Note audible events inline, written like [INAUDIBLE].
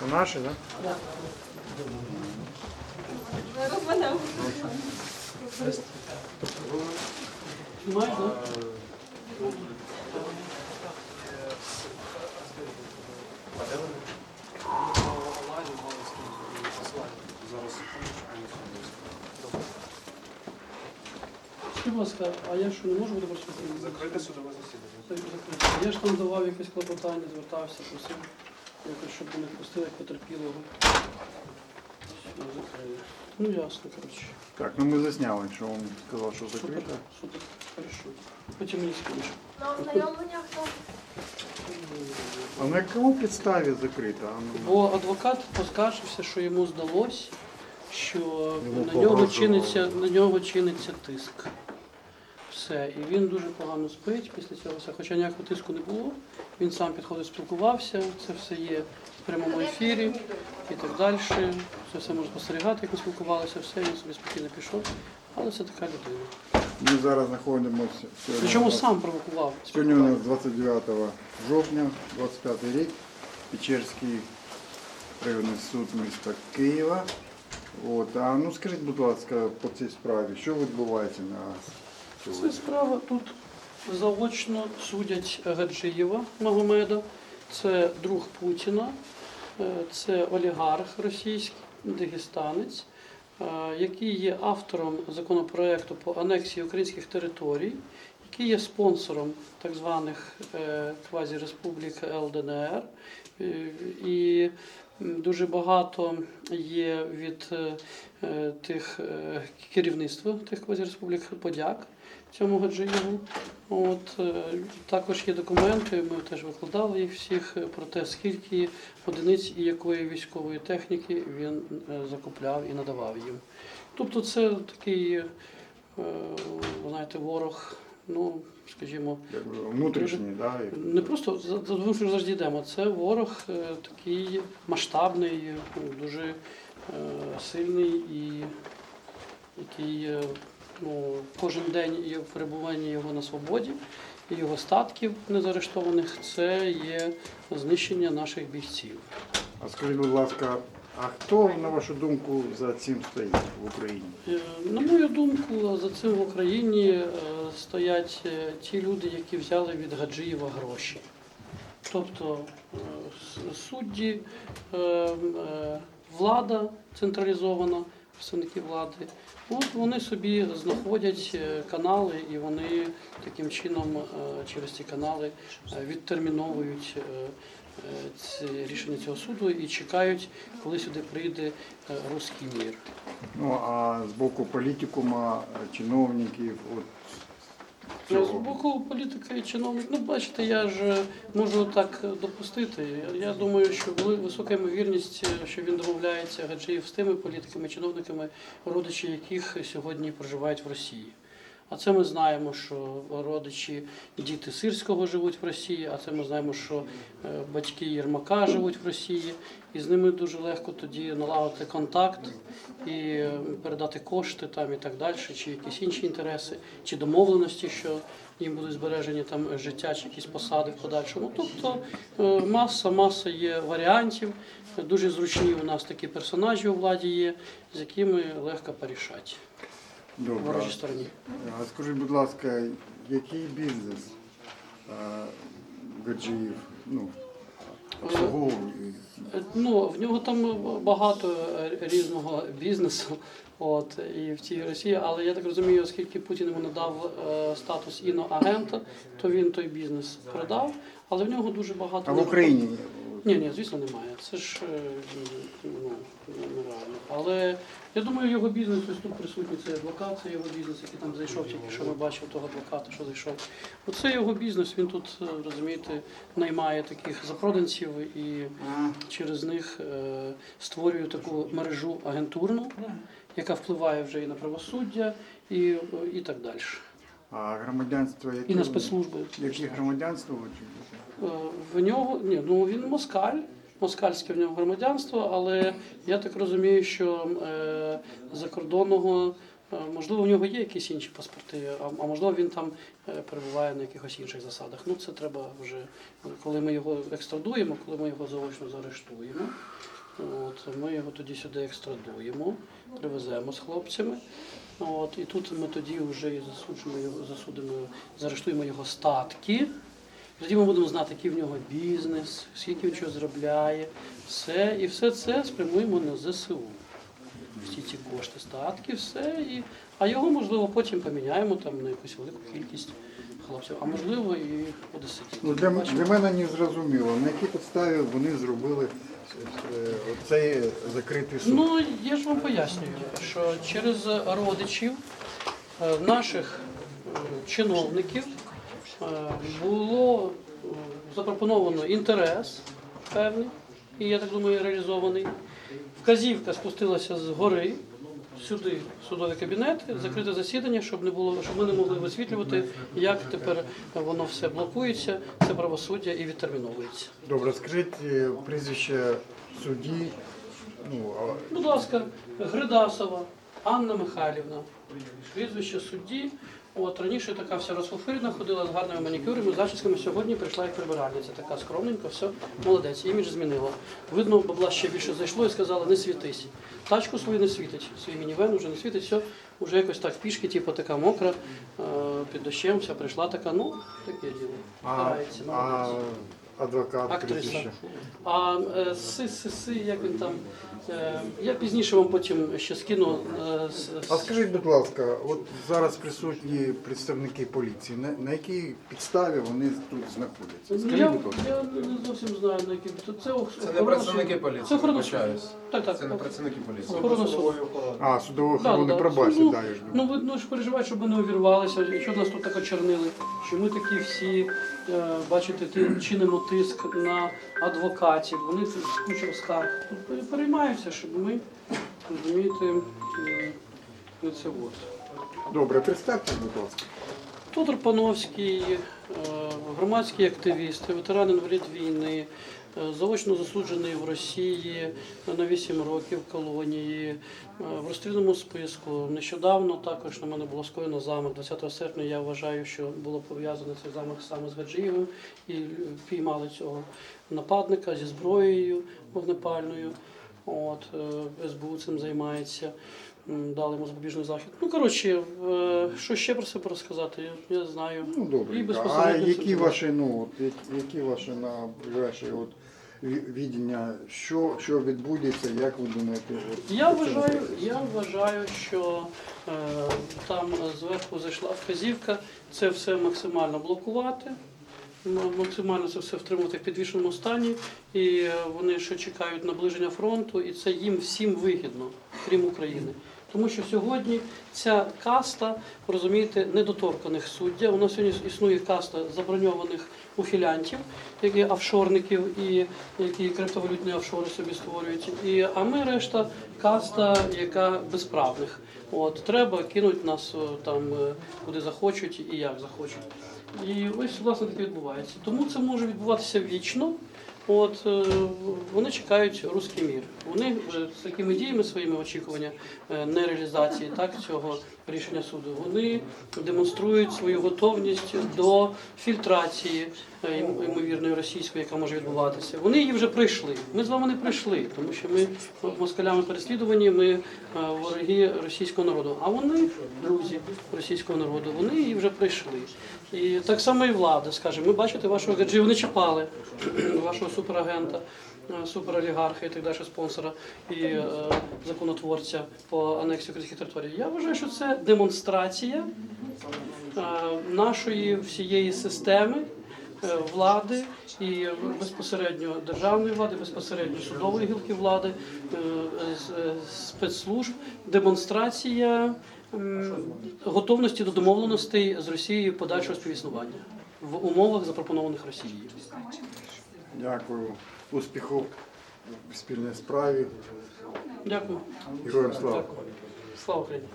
Це наші, так? Да? Да? Скажіть, будь ласка, а я що не можу бути присутнім? Закрите судове засідання. Я ж там давав якесь клопотання, звертався, просив, якось, щоб мене пустили потерпілого. Все, закрили. Ну ясно, коротше. Так, ну ми засняли, що він сказав, що Супер, закрито. супер, хорошо. Потім мені скажеш. На ознайомлення хто? А на якому підставі закрито? А ну, Бо адвокат поскаржився, що йому здалось, що Йому на нього погрожували. чиниться, на нього чиниться тиск. Все. І він дуже погано спить після цього. все. Хоча ніякого тиску не було. Він сам підходив, спілкувався, це все є в прямому ефірі і так далі. Це все можна спостерігати, як ми спілкувалися, все, він собі спокійно пішов. Але це така людина. Ми зараз знаходимося сьогодні. Причому нас- сам провокував. Сьогодні у нас 29 жовтня, 25 рік, Печерський районний суд міста Києва. От, а ну скажіть, будь ласка, по цій справі, що відбувається на Це справа тут заочно судять Гаджиєва Магомеда. Це друг Путіна, е, це олігарх російський, дагестанець, е, який є автором законопроекту по анексії українських територій, який є спонсором так званих е, квазіреспублік ЛДНР. І дуже багато є від е, тих е, керівництва тих квазіреспублік подяк цьому Гаджиєву. От е, також є документи, ми теж викладали їх всіх про те, скільки одиниць і якої військової техніки він закупляв і надавав їм. Тобто це такий, знаєте, ворог, ну скажімо, Якби внутрішній, да? не просто тому, що завжди йдемо. Це ворог е, такий масштабний, е, дуже е, сильний і який ну, кожен день є перебування його на свободі і його статків незаарештованих це є знищення наших бійців. А скажіть, будь ласка, а хто, на вашу думку, за цим стоїть в Україні? Е, На мою думку, за цим в Україні е, стоять е, ті люди, які взяли від Гаджиєва гроші. Тобто судді, влада централізована, представники влади. От вони собі знаходять канали і вони таким чином через ці канали відтерміновують рішення цього суду і чекають, коли сюди прийде е, руський мір. Ну а з боку політикума, е, чиновників, от Ну, З боку політика і чиновник, ну бачите, я ж е, можу так допустити. Я- думаю, що висока ймовірність, е, що він домовляється Гаджиєв з тими політиками, чиновниками, родичі яких сьогодні проживають в Росії. А це ми знаємо, що родичі діти Сирського живуть в Росії, а це ми знаємо, що е, батьки Єрмака живуть в Росії, і з ними дуже легко тоді налагодити контакт і е, передати кошти там і так далі, чи якісь інші інтереси, чи домовленості, що їм будуть збережені там життя, чи якісь посади в подальшому. Тобто е, маса, маса є варіантів. Дуже зручні у нас такі персонажі у владі є, з якими легко порішати Добре. ворожій стороні. А скажіть, будь ласка, який бізнес е, Гаджиїв ну, обслуговує? Е, Ну, в нього там багато е, різного бізнесу, от і в цій Росії, але я так розумію, оскільки Путін йому надав е, статус іноагента, то він той бізнес продав, але в нього дуже багато А в Україні? Ні, ні, звісно, немає. Це ж е, ну, нереально. Але я думаю, його бізнес ось тут присутній, це адвокат, це його бізнес, який там зайшов, тільки що ми бачив того адвоката, що зайшов. Оце його бізнес, він тут, е, розумієте, наймає таких запроданців і через них е, створює таку мережу агентурну, яка впливає вже і на правосуддя, і, і так далі. А громадянство яке? І на спецслужби. Яке громадянство? Е, В нього ні, ну він москаль, москальське в нього громадянство, але я так розумію, що е, закордонного, е, можливо, в нього є якісь інші паспорти, а, а можливо він там е, перебуває на якихось інших засадах. Ну це треба вже, коли ми його екстрадуємо, коли ми його заочно заарештуємо. От, ми його тоді сюди екстрадуємо, привеземо з хлопцями. От, і тут ми тоді вже і засуджуємо його, засудимо, заарештуємо його статки. Тоді ми будемо знати, який в нього бізнес, скільки він чого заробляє, все. І все це спрямуємо на ЗСУ. Всі ці кошти, статки, все. І, а його, можливо, потім поміняємо там на якусь велику кількість хлопців, а можливо і буде. Ну, для, для мене не зрозуміло, на якій підставі вони зробили цей закритий суд. Ну, я ж вам пояснюю, що через родичів е, наших е, чиновників е, було запропоновано інтерес певний, і я так думаю, реалізований. Вказівка спустилася з гори сюди, судові кабінети, закрите засідання, щоб не було, щоб ми не могли висвітлювати, як тепер воно все блокується, це правосуддя і відтерміновується. Добре, скажіть е, прізвище судді. Ну, а Будь ласка, Гридасова Анна Михайлівна, прізвище судді. От раніше така вся розфофирена, ходила з гарними манікюрами, зачісками. Сьогодні прийшла як прибиральниця, така скромненька, все, молодець, імідж змінила. Видно, бабла ще більше зайшло і сказала, не світись. Тачку свою не світить, свій мінівен вже не світить, все, вже якось так пішки, типу така мокра, е, під дощем, вся прийшла така, ну, таке діло. Старається, молодець. Адвокат Актриса. А е, си, си, си, як він там. Е, я пізніше вам потім ще скину. Е, с- А скажіть, будь ласка, от зараз присутні представники поліції. На, на якій підставі вони тут знаходяться? Ну, Скажіть, я, будь ласка. я не зовсім знаю, на якій. Це, це, Це не охорона працівники поліції, Це охорона вибачаюсь. Так, так. Це не працівники поліції. Охорона суду. А, судової Да, охорони да. ну, да, я ж ну, думаю. ви ну, ж переживають, щоб ми не увірвалися, що нас тут так очернили, що ми такі всі, е, бачите, ти, чинимо тиск на адвокатів, вони кучою скарг. Переймаються, щоб ми, розумієте, м, це от. Добре, представте, будь ласка. Тодор Пановський, е, громадський активіст, ветеран інвалід війни, е, заочно засуджений в Росії на 8 років колонії, е, в розстрільному списку. Нещодавно також на мене було скоєно замах. 20 серпня я вважаю, що було пов'язано цей замах саме з Гаджиєвим і піймали цього нападника зі зброєю вогнепальною. От, е, СБУ цим займається. Дали йому запобіжний захід. Ну, коротше, е, що ще про себе розказати, я, знаю. Ну І добре. А безпосередньо які ваші, ну, от, які- ваші на ближайші от ві- відіння, що, що відбудеться, як ви думаєте? От, Я вважаю, я вважаю, що е, там зверху зайшла вказівка це все максимально блокувати, максимально це все втримувати в підвішеному стані. І е, вони ще чекають наближення фронту, і це їм всім вигідно, крім України. Тому що сьогодні ця каста, розумієте, недоторканих суддя. У нас сьогодні існує каста заброньованих ухилянтів, які офшорників і які криптовалютні офшори собі створюють. І, а ми решта каста, яка безправних. От треба кинуть нас там е, куди захочуть і як захочуть. І ось власне таке відбувається. Тому це може відбуватися вічно. От е, вони чекають руський мір. Вони з такими діями своїми очікування е, нереалізації так цього рішення суду. Вони демонструють свою готовність до фільтрації ймовірної російської, яка може відбуватися. Вони її вже пройшли. Ми з вами не пройшли, тому що ми москалями переслідувані, ми е, вороги російського народу. А вони, друзі російського народу, вони її вже пройшли. І так само і влада, скаже, ми бачите, вашого гаджі вони чіпали, [CLEARS THROAT] вашого суперагента, е, суперолігарха і так далі, спонсора і е, законотворця по анексії українських територій. Я вважаю, що це демонстрація е, нашої всієї системи. Е, Влади і безпосередньо державної влади, безпосередньо судової гілки влади, е, е, спецслужб, демонстрація готовності до домовленостей з Росією подальшого співіснування в умовах запропонованих Росією. Дякую. Успіхів в спільній справі. Дякую. Героям слава. Дякую. Слава Україні.